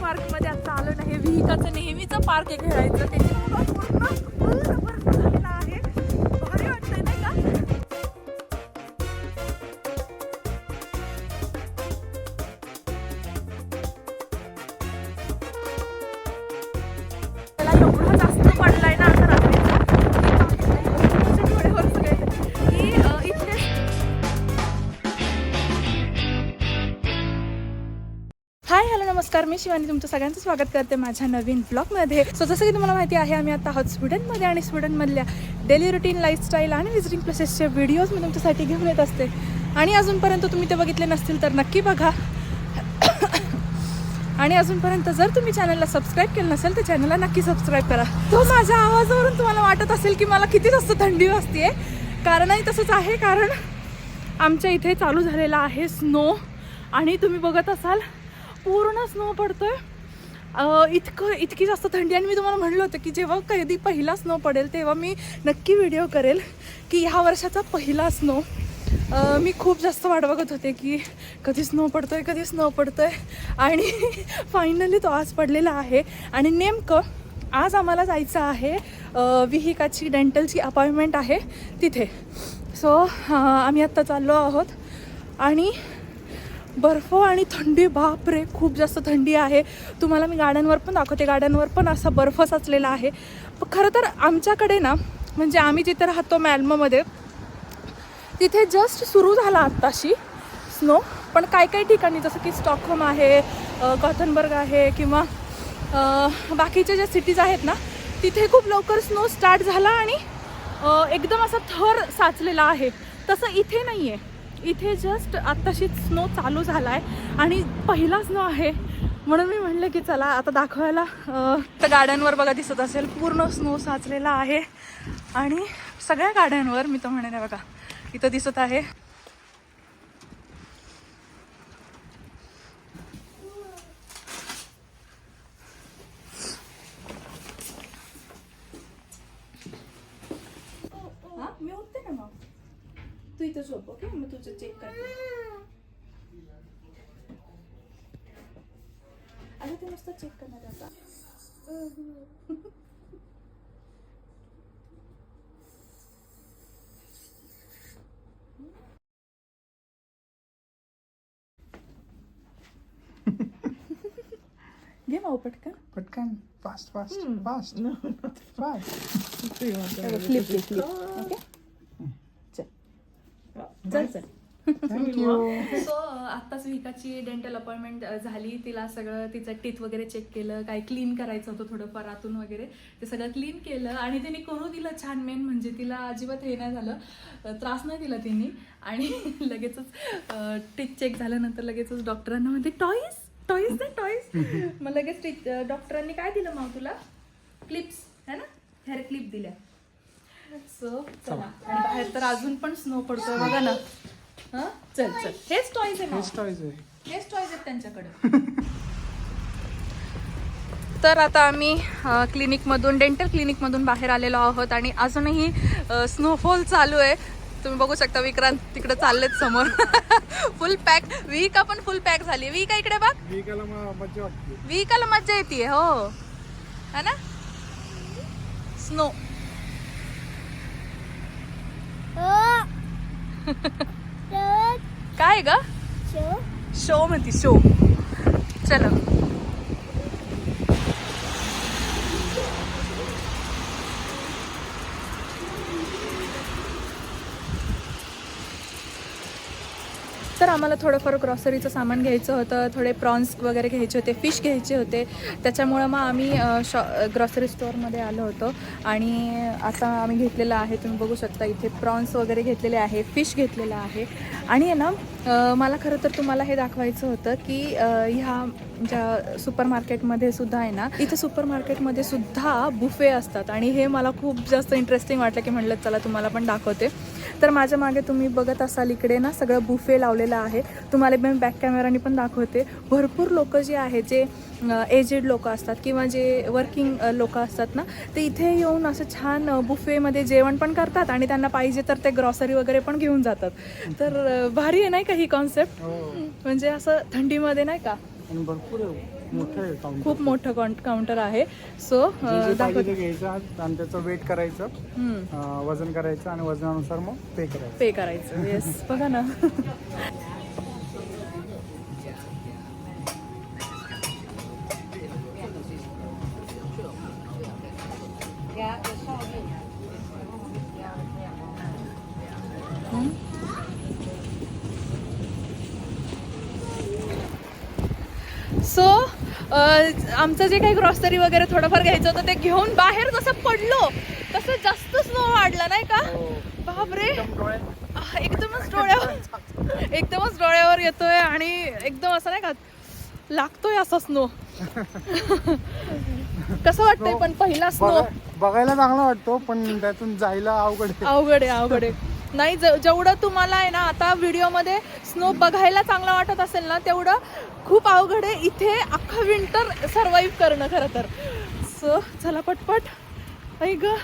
पार्कमध्ये आता आलो नाही. हे विहिकाचं नेहमीचं पार्क आहे खेळायचं. त्याच्यामुळं पूर्ण full झालेला आहे. भारी वाटतंय नाही का? त्याला एवढा जास्त नमस्कार मी शिवानी तुमचं सगळ्यांचं स्वागत करते माझ्या नवीन ब्लॉगमध्ये. सो जसं की तुम्हाला माहिती आहे आम्ही आता आहोत स्वीडनमध्ये आणि स्वीडनमधल्या डेली रुटीन लाईफस्टाईल आणि विजिटिंग प्लेसेसचे व्हिडिओज मी तुमच्यासाठी घेऊन येत असते. आणि अजूनपर्यंत तुम्ही ते बघितले नसतील तर नक्की बघा. आणि अजूनपर्यंत जर तुम्ही चॅनलला सबस्क्राईब केलं नसेल तर चॅनलला नक्की सबस्क्राईब करा. तो माझ्या आवाजावरून तुम्हाला वाटत असेल की मला किती जास्त थंडी वाजते कारणही तसंच आहे कारण आमच्या इथे चालू झालेला आहे स्नो आणि तुम्ही बघत असाल पूर्ण स्नो पडतोय. इतकं इतकी जास्त थंडी. आणि मी तुम्हाला म्हणलं होतं की जेव्हा कधी पहिला स्नो पडेल तेव्हा मी नक्की व्हिडिओ करेल की ह्या वर्षाचा पहिला स्नो मी खूप जास्त वाट बघत होते की कधी स्नो पडतोय कधी स्नो पडतोय. आणि फायनली तो आज पडलेला आहे. आणि नेमकं आज आम्हाला जायचं आहे विहिकाची डेंटलची अपॉइंटमेंट आहे तिथे. सो आम्ही आत्ता चाललो आहोत. आणि बर्फ आणि थंडी बापरे खूप जास्त थंडी आहे. तुम्हाला मी गाड्यांवर पण दाखवते. गाड्यांवर पण असा बर्फ साचलेला आहे. खरं तर आमच्याकडे ना म्हणजे आम्ही जिथे राहतो मॅल्मोमध्ये तिथे जस्ट सुरू झाला आत्ताशी स्नो पण काही काही ठिकाणी जसं की स्टॉकहोम आहे गॉथनबर्ग आहे किंवा बाकीच्या ज्या सिटीज आहेत ना तिथे खूप लवकर स्नो स्टार्ट झाला आणि एकदम असा थर साचलेला आहे. तसं इथे नाही आहे इथे जस्ट आत्ताशी स्नो चालू झाला आहे आणि पहिला स्नो आहे. म्हणून मी म्हणलं की चला आता दाखवायला तर गाड्यांवर बघा दिसत असेल. पूर्ण स्नो साचलेला आहे. आणि सगळ्या गाड्यांवर मी तर म्हणेन बघा इथं दिसत आहे हा मी उठते ना मग तू इथं झोप ओके? मग तुझं चेक करते. अरे ते नुसतं चेक करणार आहे आता. घे माऊ पटकन. पटकन. Fast fast fast fast flip flip okay? चल. चल सो आत्ताच विकाची डेंटल अपॉइंटमेंट झाली. तिला सगळं तिचं टीथ वगैरे चेक केलं. काय क्लीन करायचं होतं थोडंफार आतून वगैरे. ते सगळं क्लीन केलं आणि तिने करू दिलं छान मेन म्हणजे तिला अजिबात हे नाही झालं. त्रास नाही दिला तिने. आणि लगेचच टीथ चेक झाल्यानंतर लगेचच डॉक्टरांना म्हणते टॉईस टॉईस ना टॉईस मग लगेच टीथ डॉक्टरांनी काय दिलं मग तुला? क्लिप्स है ना? हेअर क्लिप दिल्या. सो चला. आणि बाहेर तर अजून पण स्नो पडतोय बघा ना. हं? चल चल. हेच टॉईज आहे हेच आहे. हेच टॉईज आहेत त्यांच्याकडे. तर आता आम्ही अ, क्लिनिकमधून डेंटल क्लिनिकमधून बाहेर आलेलो आहोत आणि अजूनही अ, स्नोफॉल चालू आहे. तुम्ही बघू शकता विक्रांत तिकडे चाललेत समोर. फुल पॅक विहिका पण फुल पॅक झाली. विहिका इकडे बघ. वाटते. विहिकाला मज्जा येते हो. है ना? स्नो काय ग? शो म्हणती शो. चलो. आम्हाला थोडंफार ग्रॉसरीचं सामान घ्यायचं होतं थोडे प्रॉन्स वगैरे घ्यायचे होते फिश घ्यायचे होते. त्याच्यामुळं मग आम्ही शॉ ग्रॉसरी स्टोअरमध्ये आलो होतो. आणि आता आम्ही घेतलेलं आहे तुम्ही बघू शकता इथे प्रॉन्स वगैरे घेतलेले आहे फिश घेतलेलं आहे. आणि आहे ना मला खरं तर तुम्हाला हे दाखवायचं होतं की ह्या ज्या सुपर मार्केटमध्ये सुद्धा आहे ना इथे सुपर मार्केटमध्ये सुद्धा बुफे असतात. आणि हे मला खूप जास्त इंटरेस्टिंग वाटलं की म्हणलं चला तुम्हाला पण दाखवते. तर माझ्या मागे तुम्ही बघत असाल इकडे ना सगळं बुफे लावलेलं आहे. तुम्हाला मी बॅक कॅमेराने पण दाखवते. भरपूर लोक जे आहेत जे एजेड लोक असतात किंवा जे वर्किंग लोक असतात ना ते इथे येऊन असं छान बुफेमध्ये जेवण पण करतात आणि त्यांना पाहिजे तर ते ग्रॉसरी वगैरे पण घेऊन जातात. तर भारी आहे नाही का ही कॉन्सेप्ट हो. म्हणजे असं थंडीमध्ये नाही का? भरपूर खूप मोठं काउंटर आहे. सो घ्यायचं आणि त्याचं वेट करायचं. वजन करायचं आणि वजनानुसार मग पे करायचं. पे करायचं. येस बघा ना. सो आमचं जे काही ग्रॉसरी वगैरे थोडंफार घ्यायचं होतं ते घेऊन बाहेर जसं पडलो तसं जास्त स्नो वाढला नाही का? बापरे. आह, एकदमच डोळ्यावर एकदमच डोळ्यावर येतोय आणि एकदम असं नाही का लागतोय असा स्नो कसं वाटतंय पण पहिला स्नो बघा- बघायला चांगला वाटतो पण त्यातून जायला अवघड अवघड आहे अवघड आहे. नाही ज- जेवढं तुम्हाला आहे ना आता व्हिडिओमध्ये स्नो बघायला चांगला वाटत असेल ना तेवढं खूप अवघड आहे. इथे अख्खा विंटर सर्वाईव्ह करणं खरं तर. सो चला पटपट. ऐक ग.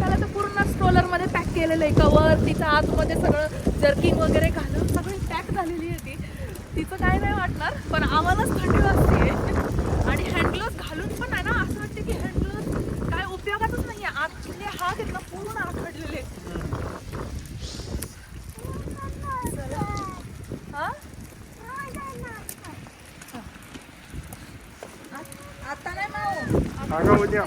तर पूर्ण स्ट्रोलरमध्ये पॅक केलेलं आहे. कवर तिचं आतमध्ये सगळं जर्किंग वगैरे घालून सगळं तिचं काय नाही वाटणार पण आम्हालाच थंडी वाजते आणि हँडग्लोव्ह घालून पण आहे ना असं वाटतं की हँडग्लोव्ह काय उपयोगातच नाही आहे आतले हात ना पूर्ण आखडलेले. हा? आता नाही उद्या.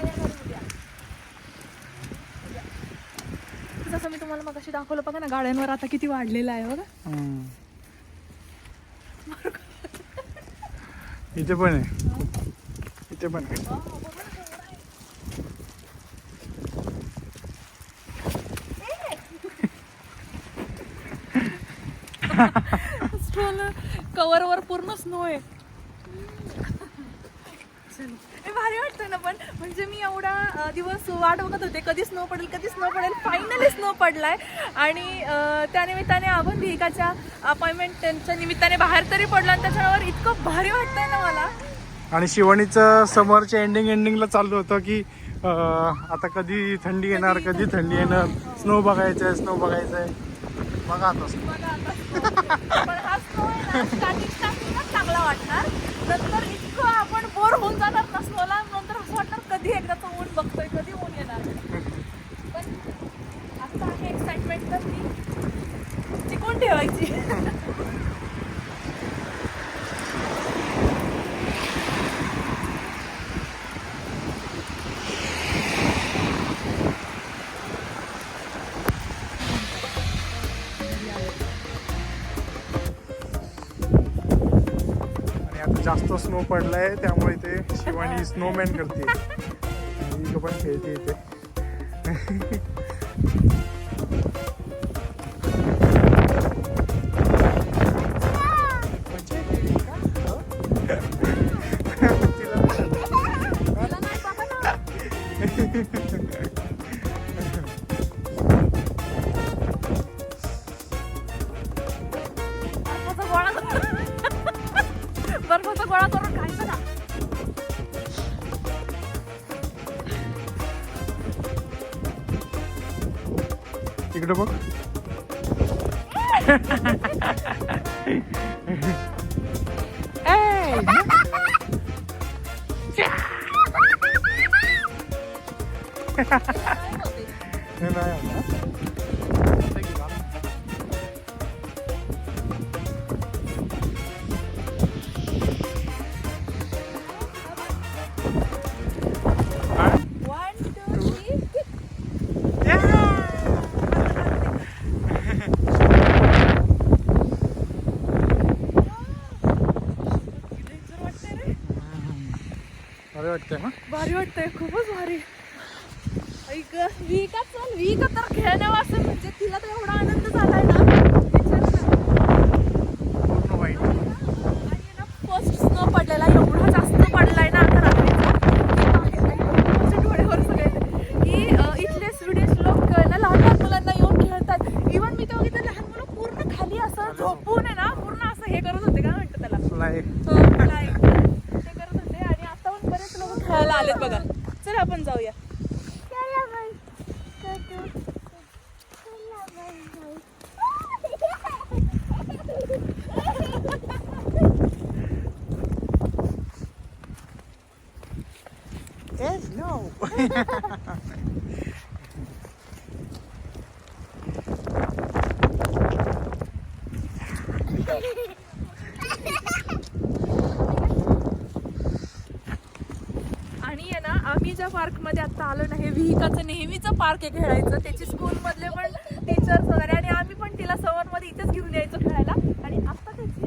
जसं मी तुम्हाला मग दाखवलं बघा ना गाड्यांवर आता किती वाढलेलं आहे बघा. इथे पण आहे. इथे पण आहे. कवर वर पूर्ण स्नो आहे. भारी वाटतं ना पण? म्हणजे मी एवढा दिवस वाट बघत होते. कधी स्नो पडेल कधी स्नो पडेल. फायनली स्नो पडलाय. आणि त्यानिमित्ताने आपण भिकाच्या अपॉइंटमेंट त्यांच्या निमित्ताने बाहेर तरी पडलो आणि त्याच्यावर इतकं भारी वाटतंय ना मला. आणि शिवानीचं समरच्या एंडिंग एंडिंगला चालू होतं की अं, आता कधी थंडी येणार कधी थंडी येणार? स्नो बघायचं आहे स्नो बघायचं आहे बघा आता snow. बघा आता snow. पण हा स्नो स्टार्टिंग स्टार्टिंगच चांगला वाटणार. नंतर इतकं आपण बोर होऊन जाणार ना स्नोला नंतर असं वाटणार कधी एकदाचं ऊन बघतोय कधी ऊन येणार पण आता आहे एक्साइटमेंट तर ती टिकून ठेवायची आता जास्त स्नो पडलाय त्यामुळे ते शिवानी स्नोमॅन करते. पण खेळते इथे. इकडे बघ ए हे नाही आलं. वाटतंय ना भारी वाटतंय खूपच भारी. ऐक वी का चल वी का तर खेळण्यावासून म्हणजे तिला तर एवढा आनंद झालाय ना विचार ना. पूर्ण वाईट आणि ना फर्स्ट स्नो पडलेला एवढा जास्त पडलाय ना आता रात्रीचा की बाहेर- माझ्या डोळ्यावर सगळे की अ, इथले स्टुडंट्स लोक ना लहान लहान मुलांना येऊन खेळतात इव्हन मी तेव्हा बघितलं लहान मुलं पूर्ण खाली असं झोपून आहे ना पूर्ण असं हे करत होते काय म्हणतात त्याला नाही हो, like ते करत होते आणि आता पण बरेच लोक खेळायला आलेत बघा चला आपण जाऊया Yes, no. आणि आहे ना आम्ही ज्या पार्कमध्ये आता आलो ना हे विहिकाचं नेहमीचं पार्क आहे खेळायचं. त्याची स्कूलमधले पण टीचर्स वगैरे आणि आम्ही पण तिला मध्ये इथेच घेऊन यायचो खेळायला. आणि आता त्याची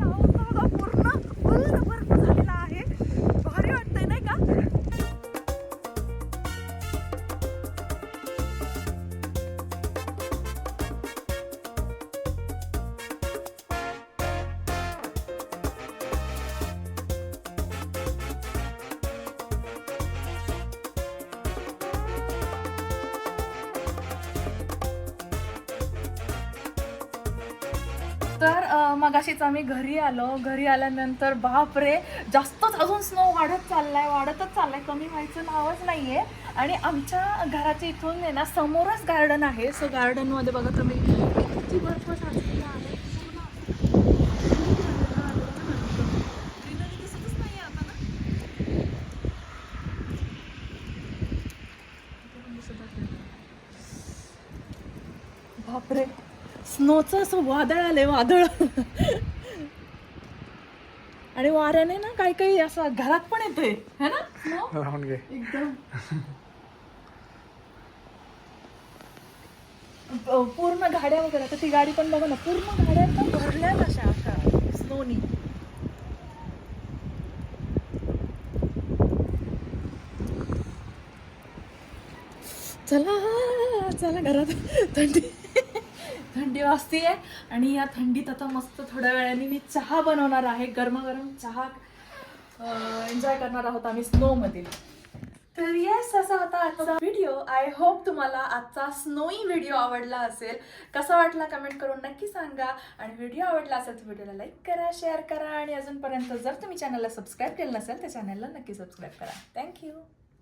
तर मगाशीच आम्ही घरी आलो. घरी आल्यानंतर बापरे जास्तच अजून स्नो वाढत चाललाय वाढतच चाललाय. कमी व्हायचं नावच नाहीये. आणि आमच्या घराच्या इथून आहे ना समोरच गार्डन आहे. सो गार्डनमध्ये बघा तुम्ही किती बर्फ साचलेला आहे Greenery दिसतच नाहीये आता ना. इथे पण दिसत आहे. बापरे स्नोचं असं वादळ आलंय वादळ. आणि वाऱ्याने ना काही काही असं घरात पण येतोय. है ना स्नो? राहून घे. एकदम. पूर्ण गाड्या वगैरे आता ती गाडी पण बघा ना पूर्ण गाड्या एकदम भरल्या अशा अशा स्नोनी. चला चला घरात. थंडी. थंडी आहे आणि या थंडीत आता मस्त थोड्या वेळाने मी चहा बनवणार आहे. गरमागरम चहा एन्जॉय करणार आहोत आम्ही स्नोमध्ये तर येस असा होता आजचा व्हिडिओ आय होप तुम्हाला आजचा स्नोई व्हिडिओ आवडला असेल. कसा वाटला कमेंट करून नक्की सांगा. आणि व्हिडिओ आवडला असेल तर व्हिडिओला लाईक करा शेअर करा. आणि अजूनपर्यंत जर तुम्ही चॅनलला सबस्क्राईब केलं नसेल तर चॅनलला नक्की सबस्क्राईब करा. थँक्यू